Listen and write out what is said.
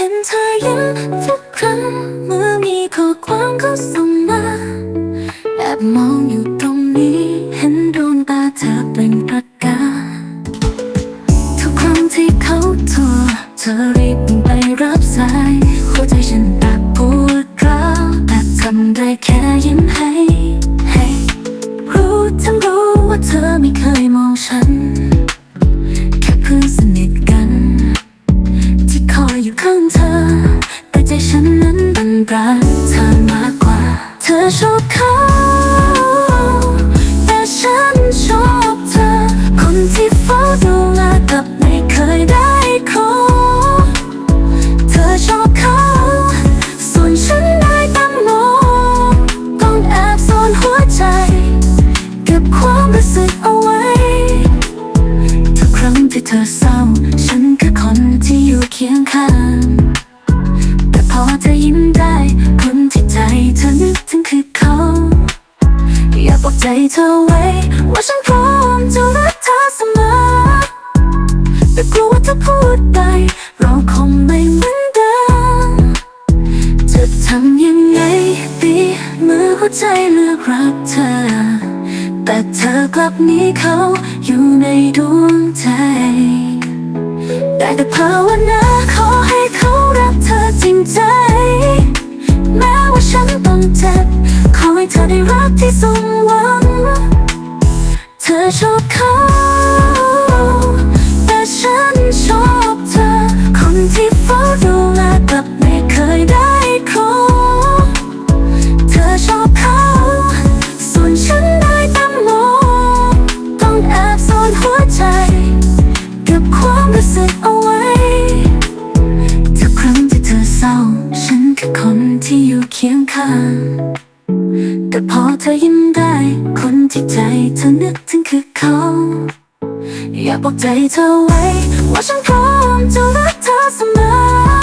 เห็นเธอยิ้มทุกครั้งเมื่อมีข้อความเขาส่งมาแอบมองอยู่ตรงนี้ เห็นดวงตาเธอเปล่งประกายทุกครั้งที่เขาโทรเธอรีบไปรับสายหัวใจฉัน เธอเศร้า ฉันคือคนที่อยู่เคียงข้าง แต่พอเธอยิ้มได้ คนที่ใจเธอนึกถึงคือเขา อยากบอกใจเธอไว้ ว่าฉันพร้อมจะรักเธอเสมอ แต่กลัวว่าถ้าพูดไป เราคงไม่เหมือนเดิมจะทำยังไงดีเมื่อหัวใจเลือกรักเธอ แต่เธ ธอกลับหนีเขาอยู่ในดวงใจ ได้แต่ภาวนาขอให้เขารักเธอจริงใจ แม้ว่าฉันต้องเจ็บ ขอให้เธอได้รักที่สมหวัง เธอชอบเขา ที่อยู่เคียงข้าง แต่พอเธอยิ้มได้ คนที่ใจเธอนึกถึงคือเขา อยากบอกใจเธอไว้ ว่าฉันพร้อมจะรักเธอเสมอ